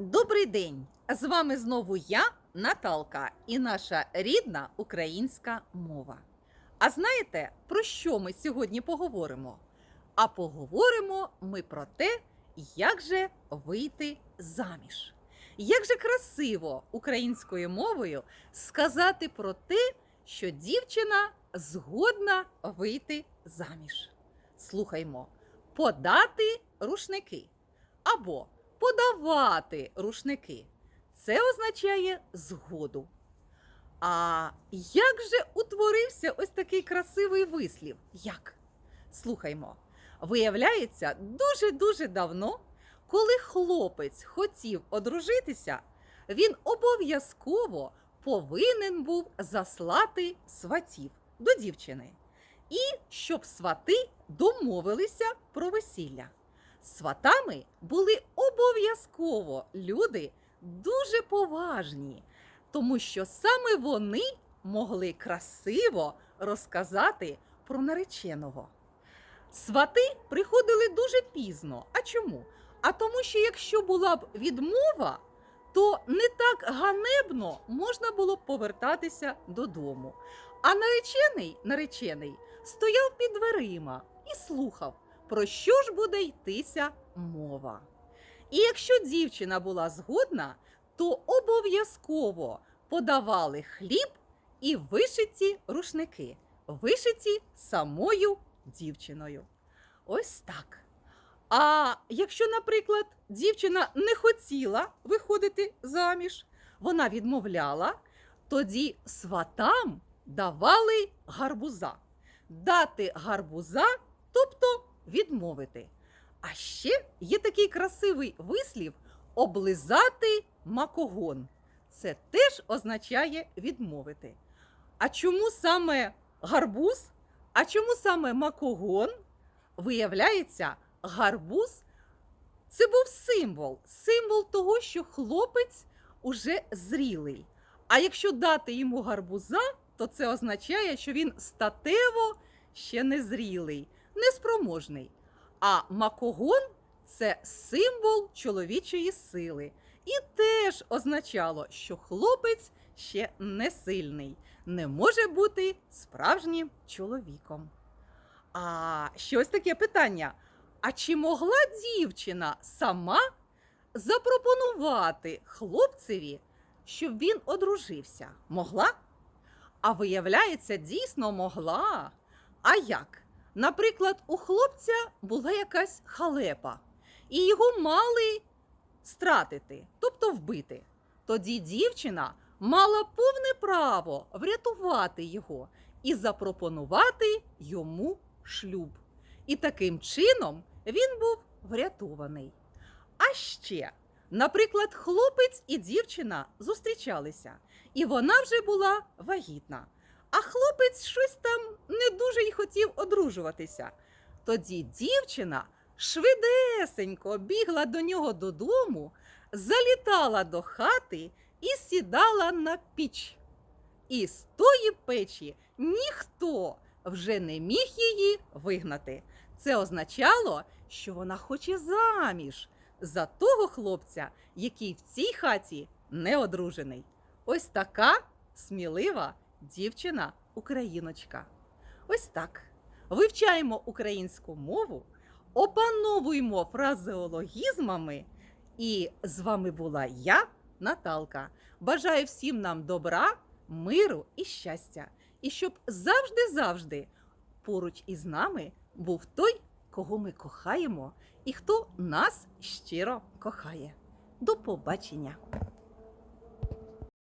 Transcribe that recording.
Добрий день! З вами знову я, Наталка, і наша рідна українська мова. А знаєте, про що ми сьогодні поговоримо? А поговоримо ми про те, як же вийти заміж. Як же красиво українською мовою сказати про те, що дівчина згодна вийти заміж. Слухаймо, подати рушники або подавати рушники. Це означає згоду. А як же утворився ось такий красивий вислів? Як? Слухаймо. Виявляється, дуже-дуже давно, коли хлопець хотів одружитися, він обов'язково повинен був заслати сватів до дівчини. І щоб свати домовилися про весілля. Сватами були обов'язково люди дуже поважні, тому що саме вони могли красиво розказати про нареченого. Свати приходили дуже пізно. А чому? А тому, що якщо була б відмова, то не так ганебно можна було б повертатися додому. А наречений, наречений стояв під дверима і слухав, про що ж буде йтися мова. І якщо дівчина була згодна, то обов'язково подавали хліб і вишиті рушники, вишиті самою дівчиною. Ось так. А якщо, наприклад, дівчина не хотіла виходити заміж, вона відмовляла, тоді сватам давали гарбуза. Дати гарбуза, тобто відмовити. А ще є такий красивий вислів облизати макогон. Це теж означає відмовити. А чому саме гарбуз? А чому саме макогон? Виявляється, гарбуз це був символ, символ того, що хлопець уже зрілий. А якщо дати йому гарбуза, то це означає, що він статево ще не зрілий, неспроможний. А макогон це символ чоловічої сили. І теж означало, що хлопець ще не сильний, не може бути справжнім чоловіком. А щось таке питання. А чи могла дівчина сама запропонувати хлопцеві, щоб він одружився? Могла? А виявляється, дійсно могла. А як? Наприклад, у хлопця була якась халепа, і його мали стратити, тобто вбити. Тоді дівчина мала повне право врятувати його і запропонувати йому шлюб. І таким чином він був врятований. А ще, наприклад, хлопець і дівчина зустрічалися, і вона вже була вагітна. А хлопець щось там не дуже й хотів одружуватися. Тоді дівчина швидесенько бігла до нього додому, залітала до хати і сідала на піч. І з тої печі ніхто вже не міг її вигнати. Це означало, що вона хоче заміж за того хлопця, який в цій хаті не одружений. Ось така смілива дівчина-україночка. Ось так. Вивчаємо українську мову, опановуємо фразеологізмами. І з вами була я, Наталка. Бажаю всім нам добра, миру і щастя. І щоб завжди-завжди поруч із нами був той, кого ми кохаємо, і хто нас щиро кохає. До побачення!